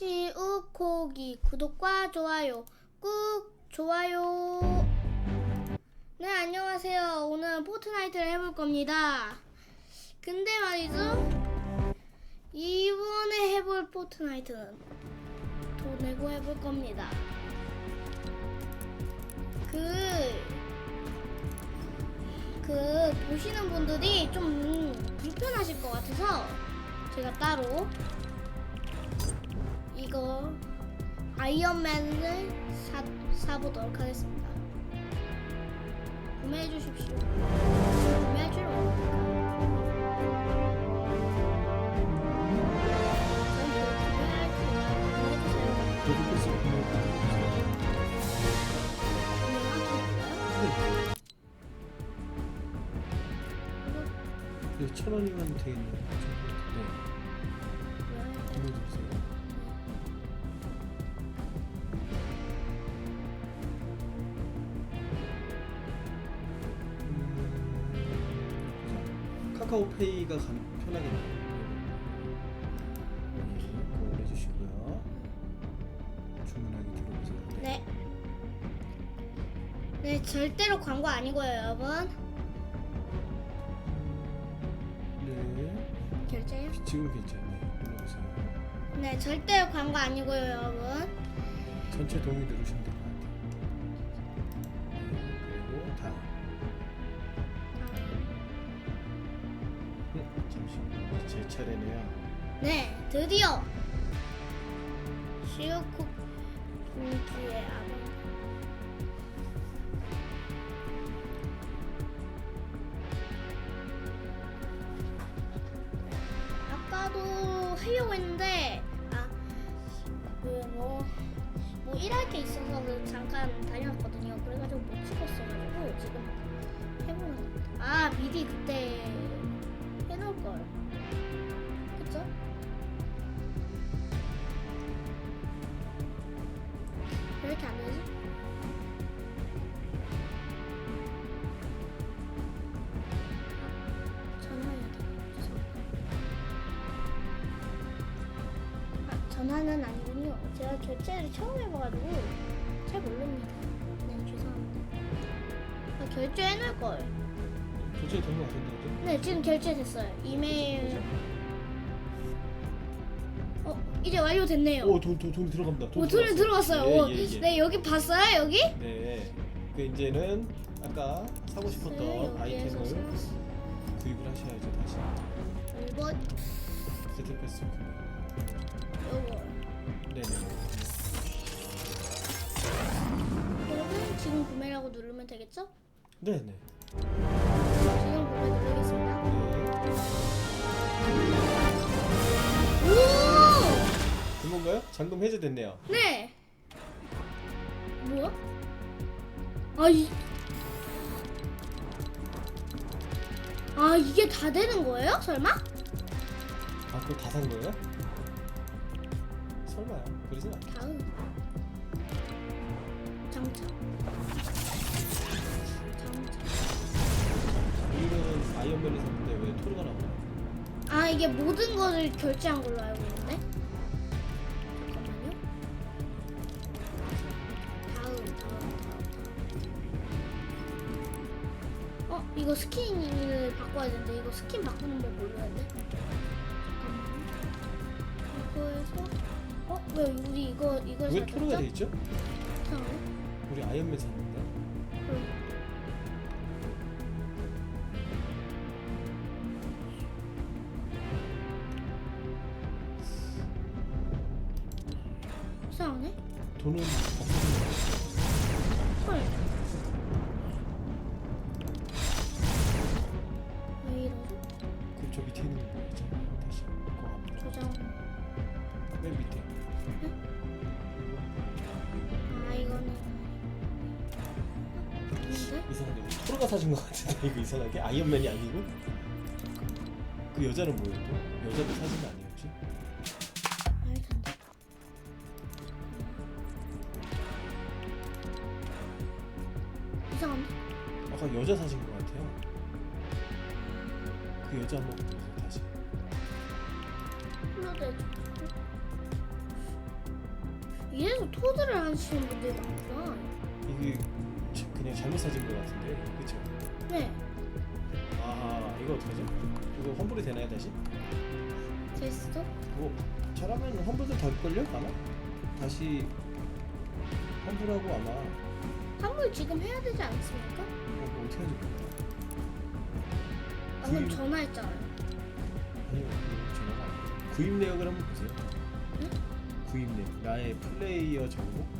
시우코기 구독과 좋아요 꾹 좋아요. 네 안녕하세요. 오늘 포트나이트를 해볼 겁니다. 근데 말이죠 이번에 해볼 포트나이트는 돈 내고 해볼 겁니다. 그, 그, 보시는 분들이 좀 불편하실 것 같아서 제가 따로 이거 아이언맨을 사, 사보도록 하겠습니다. 구매해 주십시오. 주러 저도 글쎄 네, 천 원이면 되겠네요. 카카오페이가 편하겠네요. 이렇게 올려주시고요. 주문하기 들어보세요. 네. 네, 절대로 광고 아니고요, 여러분. 네, 결제요? 지금 괜찮네요. 눌러보세요. 네, 절대로 광고 아니고요, 여러분. 전체 동의 누르시면 드디어 시오코 분기의 아버 아까도 하려고 했는데 아그뭐뭐 뭐 일할 게 있어서 그 잠깐 다녀왔거든요. 그래가지고 못 찍었어가지고 지금 해보는. 아 미리 그때 해놓을 걸. 전화는 아니군요. 제가 결제를 처음 해봐가지고 잘 모릅니다. 네, 죄송합니다. 아, 결제해놓을 걸. 도저히 된것 같은데, 이제? 네, 지금 결제됐어요. 이메일. 어, 이제 완료됐네요. 오, 돈, 돈, 돈이 들어갑니다. 돈 오, 돈이 들어갔어요. 예, 오, 예, 예. 네, 여기 봤어요? 여기? 네. 그 이제는 아까 사고 네, 싶었던 여기에서 아이템을. 구입을 하셔야죠, 다시. 1번 세트 패스. 네네. 그러면 지금 구매라고 누르면 되겠죠? 네네. 지금 구매 누르겠습니다. 네. 오! 된 건가요? 잠금 해제됐네요. 네. 뭐야? 아 이. 아 이게 다 되는 거예요? 설마? 아, 그거 다 산 거예요? 설마요. 그러진 않겠죠. 다음. 장착. 우리는 아이언맨을 샀는데 왜 토르가 나오나요? 아 이게 모든 것을 결제한 걸로 알고 있는데. 잠깐만요. 다음, 다음, 다음, 다음. 어 이거 스킨을 바꿔야 되는데 이거 스킨 바꾸는 법 몰라야 돼. 잠깐만요. 이거에서 어 왜 우리 이거 이걸 왜 토르가 돼 있죠? 이상하네. 우리 아이언맨 샀는데. 그럼. 이상하네. 돈은 없었는데. 헐. 이상하게 우리 토르가 사준 것 같은데 이거 이상하게 아이언맨이 아니고 그 여자는 뭐였죠? 여자도 사준 거 아니었지? 이상한데? 아까 여자 사진 것 같아요. 그 여자 한번 보세요 다시. 플로드 이래서 토드를 하시는 분들이 많구나. 이게 자- 그냥 잘못 사진 것 같은데 그쵸? 네, 아 이거 어떡하지? 이거 환불이 되나요 다시? 됐어? 뭐 잘하면 환불도 될걸요 아마? 다시 환불하고 아마 환불 지금 해야 되지 않습니까? 뭐, 뭐 어떻게 하지 방금 구입- 전화했잖아요. 아니요 그 전화가 아니에요 구입 내역을 한번 보세요 응? 구입 내역 나의 플레이어 정보?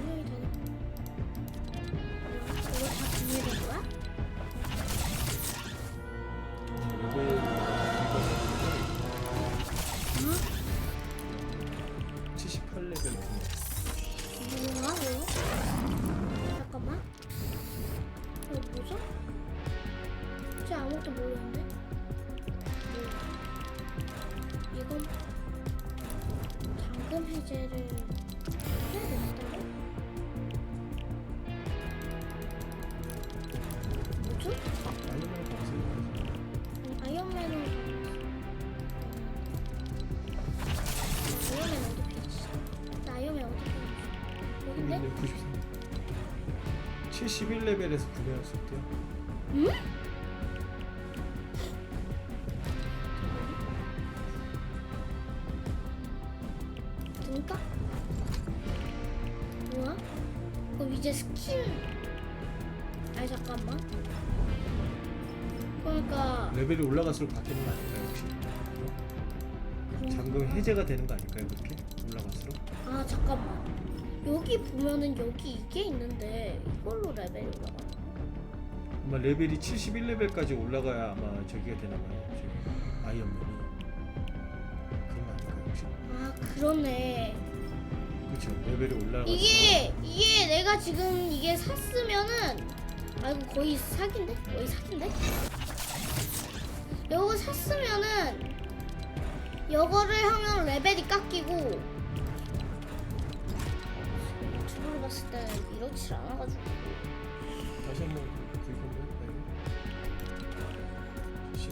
뭐죠? 진짜 아무것도 모르는데? 뭐야? 이건 잠금 해제를 해야 된다고? 뭐죠? 아니면 보세요 아이언맨으로 아이언맨 어디 피지? 나 아이언맨 어디 피지? 여긴데? 여기는 93 71레벨에서 구매할 수 있대요 응? 등가? 뭐야? 그럼 이제 스킨 아니 잠깐만 그러니까 레벨이 올라갈수록 바뀌는 거 아닐까요 혹시? 그런 잠금 해제가 되는 거 아닐까요 그렇게? 올라갈수록? 아 잠깐만 여기 보면은 여기 이게 있는데 이걸로 레벨이 올라가 아마 레벨이 71레벨까지 올라가야 아마 저기가 되나 봐요. 저기 아이언맨이. 그런 거 아닐까요 혹시? 아 그러네. 그렇죠 레벨이 올라가 이게 이게 내가 지금 이게 샀으면은 아이고 거의 사기인데? 거의 사기인데? 이거 샀으면은 이거를 하면 레벨이 깎이고 봤을 때는 이렇지 않아가지고. 다시 한번 구입 한번 해볼까요? 시-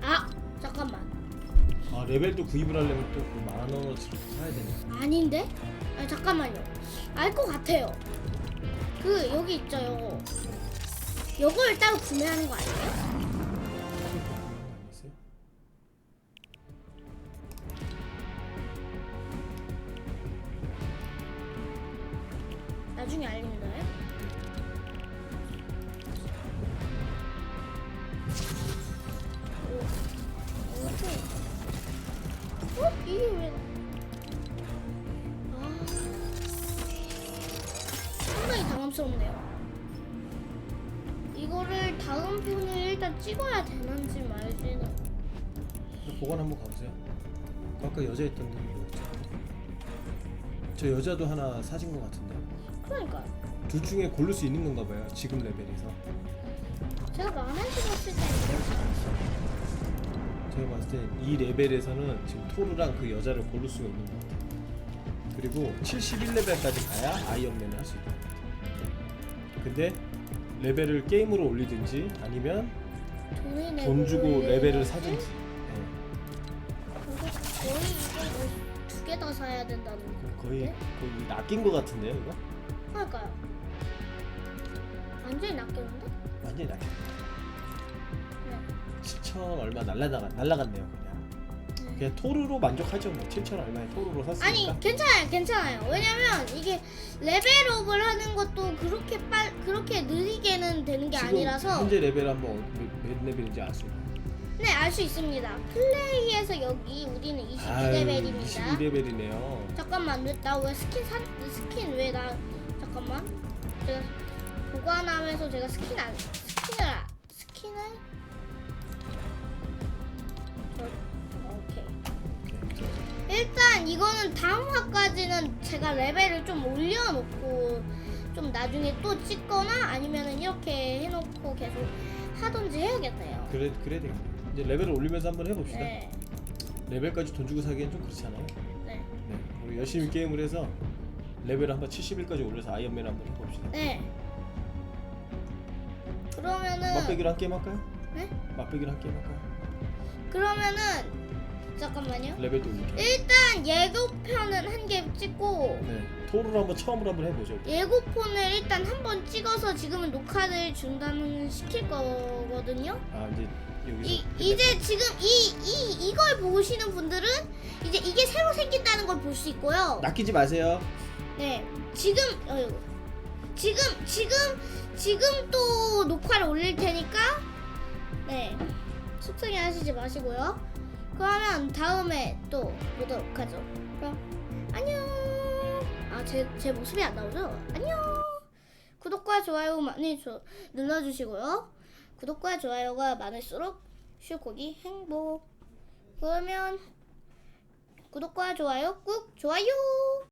아 잠깐만. 아 레벨도 구입을 하려면 또 그 만 원어치를 사야 되네. 아닌데? 아니 잠깐만요. 알 것 같아요. 그 여기 있죠 요거. 요걸 따로 구매하는 거 아니에요? 어? 이게 왜? 아, 상당히 당황스럽네요. 이거를 다음 편에 일단 찍어야 되는지 말지는. 보관 한번 가보세요. 아까 여자 있던 데 뭐였죠? 저 여자도 하나 사진 것 같은데. 그러니까 둘 중에 고를 수 있는 건가 봐요. 지금 레벨에서. 제가 만화에서 봤을 때 이렇지 않았어요. 제가 봤을 때 이 레벨에서는 지금 토르랑 그 여자를 고를 수가 있는 것 같아요. 그리고 71레벨까지 가야 아이언맨을 할수 같아요. 근데 레벨을 게임으로 올리든지 아니면 돈을 돈 주고 레벨을? 사든지. 네. 그거 거의 이거 두 개 다 사야 된다는 거. 거의 거의 낚인 것 같은데요, 이거? 그러니까요. 완전히 낚였는데? 완전히. 네. 7천 얼마 날라가 날라갔네요, 그냥. 네. 그냥 토르로 만족하죠, 뭐. 7천 얼마에 토르로 샀으니까. 아니 괜찮아요, 괜찮아요. 왜냐면 이게 레벨업을 하는 것도 그렇게 빨 그렇게 느리게는 되는 게 지금 아니라서 현재 레벨 한번 몇, 몇 레벨인지 알 수 있나요? 네 알 수 있습니다. 플레이에서 여기 우리는 22레벨입니다. 22레벨이네요. 잠깐만 나 왜 스킨 산 스킨 왜 나 잠깐만 제가 보관하면서 제가 스킨 안 스킨을 안- 스킨을 일단 이거는 다음 화까지는 제가 레벨을 좀 올려놓고 좀 나중에 또 찍거나 아니면은 이렇게 해놓고 계속 하던지 해야겠네요. 그래 그래야 되겠네. 이제 레벨을 올리면서 한번 해봅시다. 네, 레벨까지 돈 주고 사기엔 좀 그렇잖아요. 네, 네, 우리 열심히 게임을 해서 레벨을 한번 70일까지 올려서 아이언맨 한번 해봅시다. 네. 그러면은 맛배기로 한 게임 할까요? 네? 맛배기로 한 게임 할까요? 그러면은 잠깐만요. 레벨도 올릴게요. 일단 예고편은 한 개 찍고 네, 토르를 한번 처음으로 한번 해보죠. 예고폰을 일단 한 번 찍어서 지금은 녹화를 중단을 시킬 거거든요. 아 이제 여기서 이, 끝냈- 이제 지금 이, 이 이걸 보시는 분들은 이제 이게 새로 생긴다는 걸 볼 수 있고요. 낚이지 마세요. 네, 지금 어이구, 지금 지금 지금 또 녹화를 올릴 테니까 네 속상해 하시지 마시고요. 그러면 다음에 또 보도록 하죠. 그럼 안녕. 아 제 제 모습이 안 나오죠? 안녕. 구독과 좋아요 많이 줘, 눌러주시고요. 구독과 좋아요가 많을수록 슈코기 행복. 그러면 구독과 좋아요 꾹 좋아요.